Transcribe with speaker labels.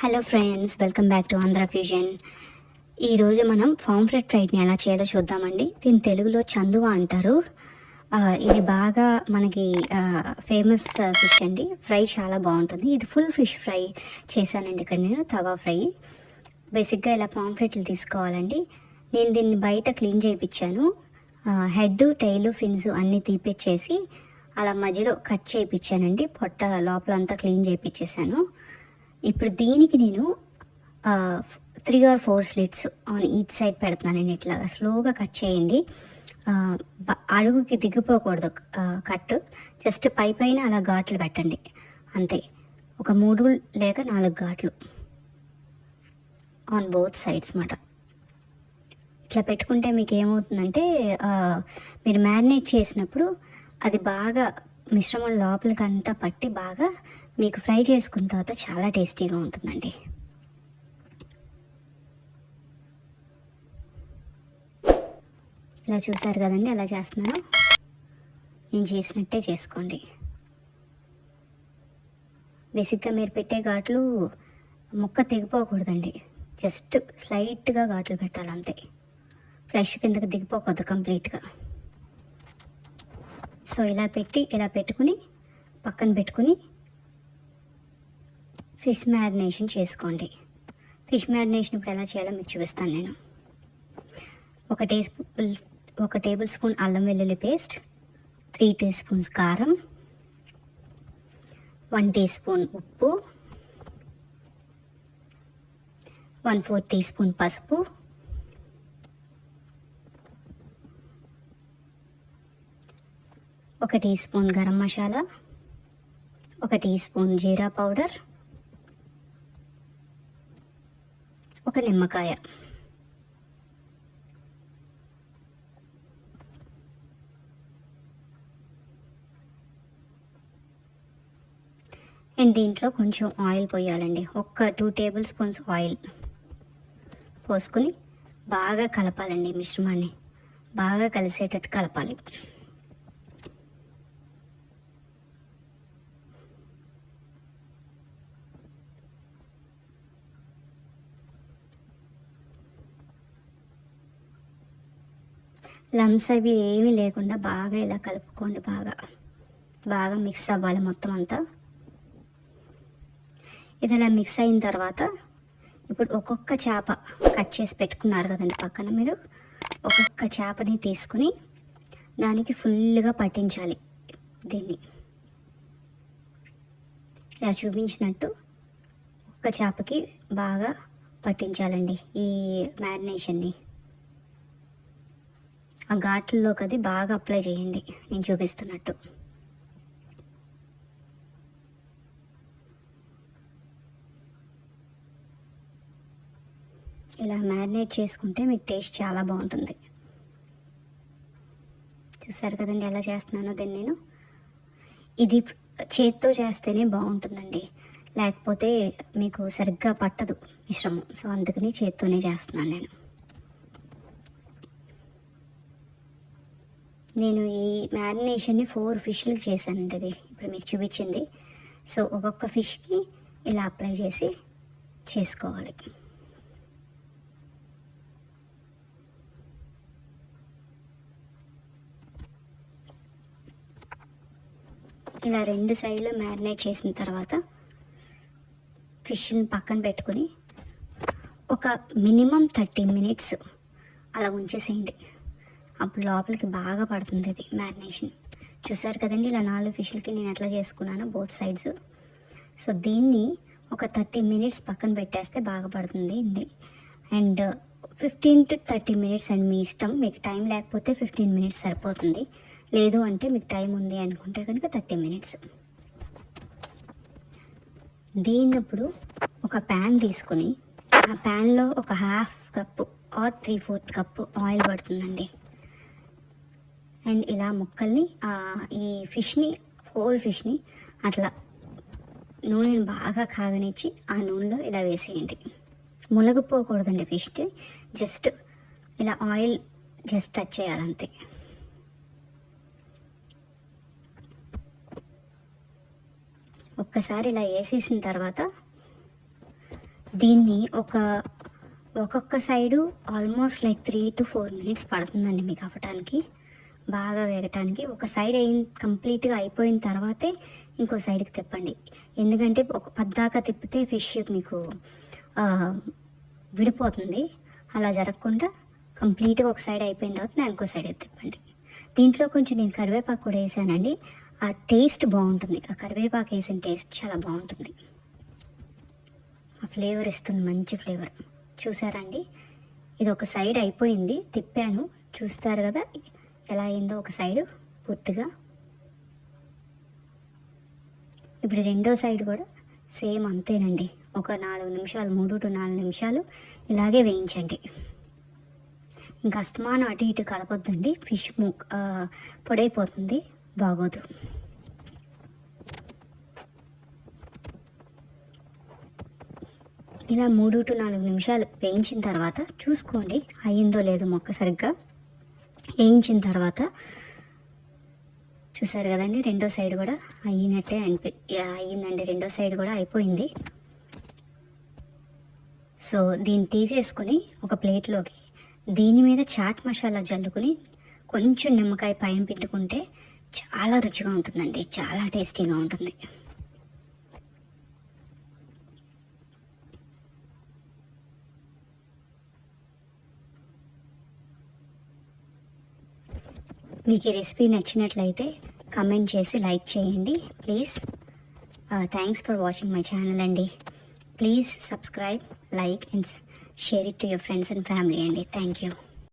Speaker 1: Hello friends welcome back to Andhra fusion ఈరోజు మనం form Fred ఫ్రైడ్ని ఎలా చేయాలో చూద్దామండి. దీని తెలుగులో చందువ అంటారు. ఇది బాగా మనకి ఫేమస్ ఫిష్ అండి. ఫ్రై చాలా బాగుంటుంది. ఇది ఫుల్ ఫిష్ ఫ్రై చేశానండి ఇక్కడ నేను తవా ఫ్రై. బేసిక్గా ఇలా పాంఫ్లెట్లు తీసుకోవాలండి. నేను దీన్ని బయట క్లీన్ చేయించాను హెడ్ టైలు ఫిన్స్ అన్నీ తీపిచ్చేసి అలా మధ్యలో కట్ చేయించానండి పొట్ట లోపలంతా క్లీన్ చేయించేసాను ఇప్పుడు దీనికి నేను three or four slits on each side పెడుతున్నానండి ఇట్లాగా. స్లోగా కట్ చేయండి. అడుగుకి దిగిపోకూడదు కట్ జస్ట్ పై పైన అలా ఘాట్లు పెట్టండి. అంతే. ఒక మూడు లేక నాలుగు ఘాట్లు ఆన్ బోత్ సైడ్స్ మాట. ఇట్లా పెట్టుకుంటే మీకు ఏమవుతుందంటే మీరు మ్యారినేట్ చేసినప్పుడు అది బాగా మిశ్రమం లోపలికంతా పట్టి బాగా మీకు ఫ్రై చేసుకున్న తర్వాత చాలా టేస్టీగా ఉంటుందండి. ఇలా చూసారు కదండి అలా చేస్తున్నాను? నేను చేసినట్టే చేసుకోండి. బేసిక్గా మీరు పెట్టే ఘాట్లు ముక్క తెగిపోకూడదండి. జస్ట్ స్లైట్గా ఘాట్లు పెట్టాలి అంతే ఫ్లెష్ కిందకి దిగిపోకూడదు కంప్లీట్గా. సో ఇలా పెట్టి ఇలా పెట్టుకుని పక్కన పెట్టుకుని ఫిష్ మ్యారినేషన్ చేసుకోండి. ఫిష్ మ్యారినేషన్ ఇప్పుడు ఎలా చేయాలో మీకు చూపిస్తాను నేను. ఒక టీ స్పూన్ ఒక టేబుల్ స్పూన్ అల్లం వెల్లుల్లి పేస్ట్ త్రీ టీ స్పూన్స్ కారం వన్ టీ స్పూన్ ఉప్పు వన్ ఫోర్ టీ స్పూన్ పసుపు ఒక టీ స్పూన్ గరం మసాలా ఒక టీ స్పూన్ జీరా పౌడర్ ఒక నిమ్మకాయ. అండ్ దీంట్లో కొంచెం ఆయిల్ పోయాలండి. ఒక్క టూ టేబుల్ స్పూన్స్ ఆయిల్ పోసుకుని బాగా కలపాలండి మిశ్రమాన్ని. బాగా కలిసేటట్టు కలపాలి. లమ్స్ అవి ఏమీ లేకుండా బాగా ఇలా కలుపుకోండి బాగా. బాగా మిక్స్ అవ్వాలి మొత్తం అంతా. ఇది ఇలా మిక్స్ అయిన తర్వాత ఇప్పుడు ఒక్కొక్క చేప కట్ చేసి పెట్టుకున్నారు కదండి పక్కన మీరు. ఒక్కొక్క చేపని తీసుకుని దానికి ఫుల్గా పట్టించాలి దీన్ని. ఇలా చూపించినట్టు ఒక్క చేపకి బాగా పట్టించాలండి ఈ మ్యారినేషన్ని. ఆ ఘాట్లలోకి అది బాగా అప్లై చేయండి. నేను చూపిస్తున్నట్టు. ఇలా మ్యారినేట్ చేసుకుంటే మీకు టేస్ట్ చాలా బాగుంటుంది. చూసారు కదండి ఎలా చేస్తున్నానో దీన్ని నేను. ఇది చేత్తో చేస్తేనే బాగుంటుందండి. లేకపోతే మీకు సరిగ్గా పట్టదు మిశ్రమం. సో అందుకని చేత్తోనే చేస్తున్నాను నేను. నేను ఈ మ్యారినేషన్ని ఫోర్ ఫిష్లు చేశానండి ఇది ఇప్పుడు మీకు చూపించింది. సో ఒక్కొక్క ఫిష్కి ఇలా అప్లై చేసి చేసుకోవాలి. ఇలా రెండు సైడ్లు మ్యారినేట్ చేసిన తర్వాత ఫిష్ని పక్కన పెట్టుకుని ఒక మినిమం థర్టీ మినిట్స్ అలా ఉంచేసేయండి. అప్పుడు లోపలికి బాగా పడుతుంది ఇది మ్యారినేషన్. చూసారు కదండి ఇలా నాలుగు ఫిష్లకి నేను ఎట్లా చేసుకున్నాను బోత్ సైడ్స్. సో దీన్ని ఒక థర్టీ మినిట్స్ పక్కన పెట్టేస్తే బాగా పడుతుంది. అండి and fifteen to thirty minutes and మీ ఇష్టం మీకు టైం లేకపోతే ఫిఫ్టీన్ మినిట్స్ సరిపోతుంది. లేదు అంటే మీకు టైం ఉంది అనుకుంటే కనుక థర్టీ మినిట్స్. దీన్ని ఇప్పుడు ఒక ప్యాన్ తీసుకుని ఆ ప్యాన్లో ఒక half cup or three fourth cup oil పడుతుందండి. అండ్ ఇలా ముక్కల్ని ఈ ఫిష్ని హోల్ ఫిష్ని అట్లా నూనెని బాగా కాగనిచ్చి ఆ నూనెలో ఇలా వేసేయండి. మునగపోకూడదండి ఫిష్ జస్ట్ ఇలా ఆయిల్ జస్ట్ టచ్ చేయాలంతే. ఒక్కసారి ఇలా వేసేసిన తర్వాత దీన్ని ఒక ఒక్కొక్క side almost like three to four minutes పడుతుందండి మీకు అవ్వటానికి. బాగా వేగటానికి ఒక సైడ్ అయిన కంప్లీట్గా అయిపోయిన తర్వాతే ఇంకో సైడ్కి తిప్పండి. ఎందుకంటే ఒక పద్దాకా తిప్పితే ఫిష్ మీకు విడిపోతుంది. అలా జరగకుండా కంప్లీట్గా ఒక సైడ్ అయిపోయిన తర్వాత నేను ఇంకో సైడ్ తిప్పండి. దీంట్లో కొంచెం నేను కరివేపాకు కూడా వేసానండి. ఆ టేస్ట్ బాగుంటుంది. ఆ కరివేపాకు వేసిన టేస్ట్ చాలా బాగుంటుంది. ఆ ఫ్లేవర్ ఇస్తుంది మంచి ఫ్లేవర్. చూసారండి ఇది ఒక సైడ్ అయిపోయింది. తిప్పాను. చూస్తారు కదా? ఎలా అయిందో ఒక సైడ్ పూర్తిగా. ఇప్పుడు రెండో సైడ్ కూడా సేమ్ అంతేనండి. ఒక నాలుగు నిమిషాలు మూడు టు నాలుగు నిమిషాలు ఇలాగే వేయించండి. ఇంకా అస్తమానం అటు ఇటు కలపొద్దండి. ఫిష్ ముక్ పొడైపోతుంది బాగోదు. ఇలా మూడు టు నాలుగు నిమిషాలు వేయించిన తర్వాత చూసుకోండి అయ్యిందో లేదో మొక్క సరిగ్గా. వేయించిన తర్వాత చూసారు కదండి రెండో సైడ్ కూడా అయినట్టే అనిపి అయ్యిందండి. రెండో సైడ్ కూడా అయిపోయింది. సో దీన్ని తీసేసుకొని ఒక ప్లేట్లోకి దీని మీద చాట్ మసాలా జల్లుకొని కొంచెం నిమ్మకాయ పైన పెట్టుకుంటే చాలా రుచిగా ఉంటుందండి. చాలా టేస్టీగా ఉంటుంది. మీకు ఈ రెసిపీ నచ్చినట్లయితే కమెంట్ చేసి లైక్ చేయండి. Please thanks for watching my channel అండి. Please subscribe like and share it to your friends and family అండి. Thank you